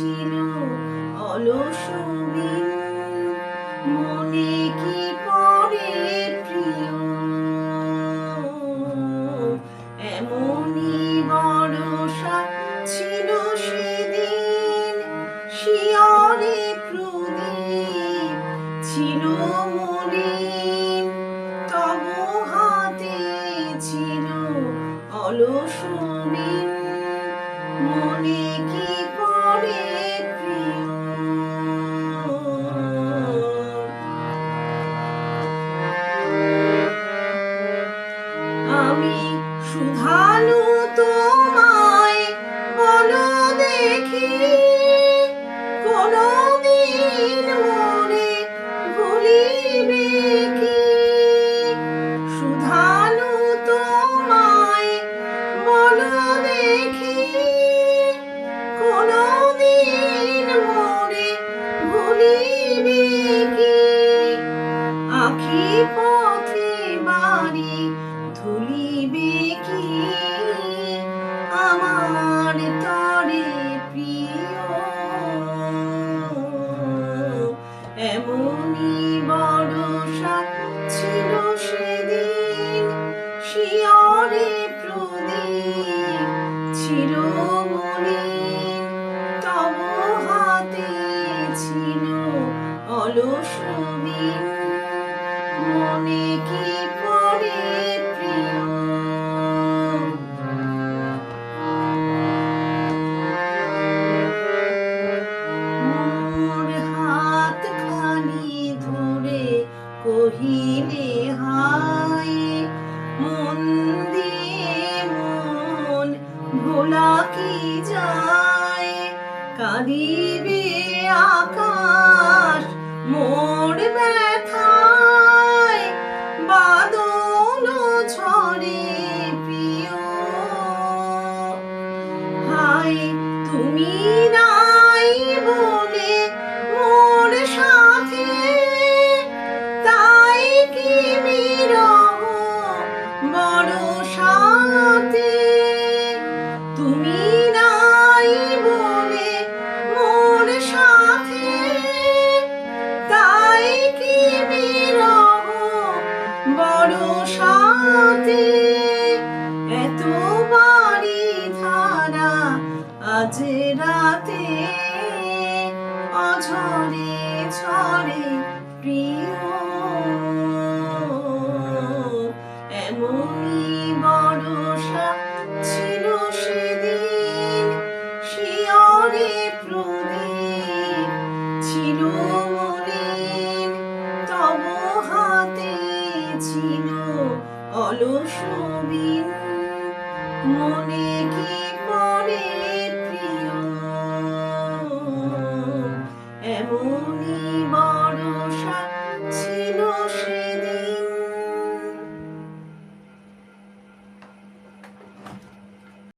ছিল অলস মনে কি পড়ে প্রিয়? এমনই ভরসা ছিল সেদিন শিয়রে প্রদীপ ছিল মলিন। তব হাতে ছিল অলস মনে কি আমি শুধালু অলস বিন মনে কি পড়ে প্রিয়? হাত খানি ধরে কহিলে হায়, মন দিয়ে মন ভোলা যায়? কাঁদিবে আকাশ মোর ব্যথায় বাদল ঝরে প্রিয়। হাই তুমি নাই বলে সাথে এত বাড়ি ধারা রাতে অঝরে ঝরে প্রিয়। এমনই বড়সা ছিল সেদিন, শিয়রে প্রদীপ ছিল মলিন, তব হাতে ছিল অলস মনে কি